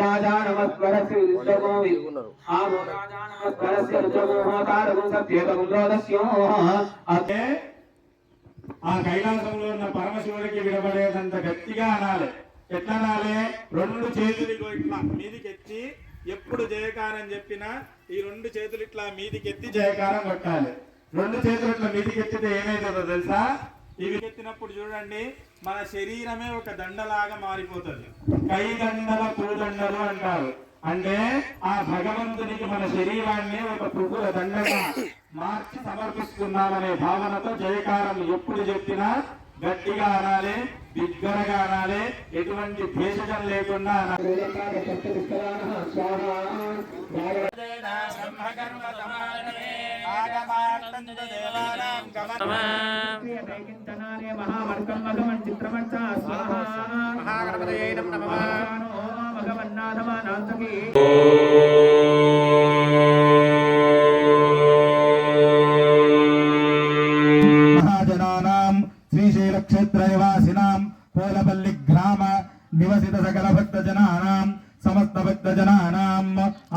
రాజా రాజా రోదస్యో అంటే ఆ కైలాసంలో ఉన్న పరమశివుడికి విడబడేదంత గట్టిగా అనాలి. ఎట్లా అనాలి? రెండు చేతులు ఇట్లా మీదికి ఎత్తి ఎప్పుడు జయకారం చెప్పినా ఈ రెండు చేతులు ఇట్లా మీదికి ఎత్తి జయకారం కొట్టాలి. రెండు చేతులు ఇట్లా మీదికి ఎత్తితే ఏమైతుందో తెలుసా? ఇవి ఎత్తినప్పుడు చూడండి మన శరీరమే ఒక దండలాగా మారిపోతుంది. కై దండల పూదండలు అంటారు. అంటే ఆ భగవంతునికి మన శరీరాన్ని ఒక పువ్వుల దండగా మార్చి సమర్పిస్తున్నామనే భావనతో జయకారం ఎప్పుడు చెప్పినా గట్టిగా అనాలి బిగ్గరగా అనాలి ఎటువంటి భేషజం లేకుండా అనాలి. మహాజనానాం శ్రీశైలక్షేత్ర నివాసినాం పోలపల్లి గ్రామ నివసిత సకల భక్త జనానాం సమస్త భక్త జనానాం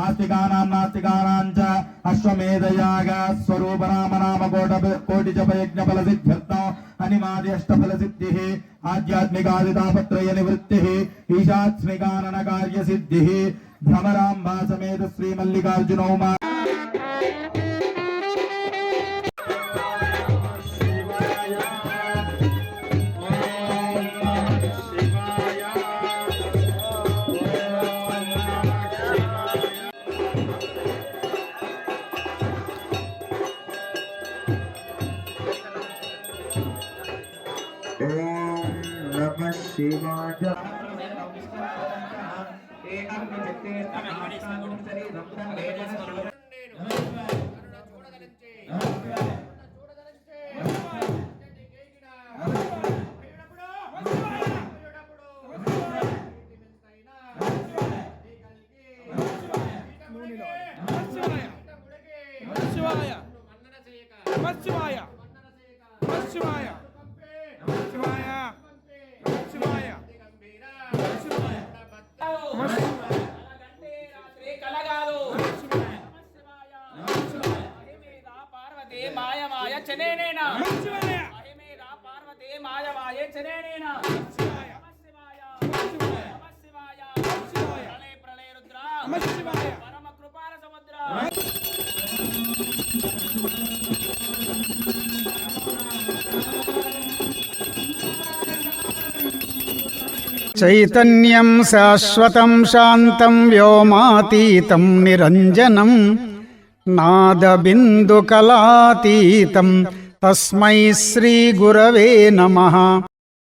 ఆస్తికానాం నాస్తికానాం చ అశ్వమేధయాగ స్వరూప నామ నామ కోట కోటి జప యజ్ఞ ఫల సిద్ధ్యర్థం अनिवार्यष्टफलसिद्धिः आध्यात्मिकादितापत्रय निवृत्तिः ईशात्स्मिकाननकार्यसिद्धिः। भ्रमराम्बा समेत श्री मल्लिकार्जुन సిద్ధి భ్రమరాంబా శివాయ. శివాయ. శివాయ. పార్వతి మాయ మాయ చనేనేనా మహిమేద పార్వతి మాయ మాయ చనేనేనా శివాయ శివాయ ప్రళయ ప్రళయ రుద్ర. పరమ కృపాల సముద్ర. చైతన్యం శాశ్వతం శాంతం వ్యోమాతీతం నిరంజనం నాదబిందుకలాతీతం తస్మై శ్రీగురవే నమ.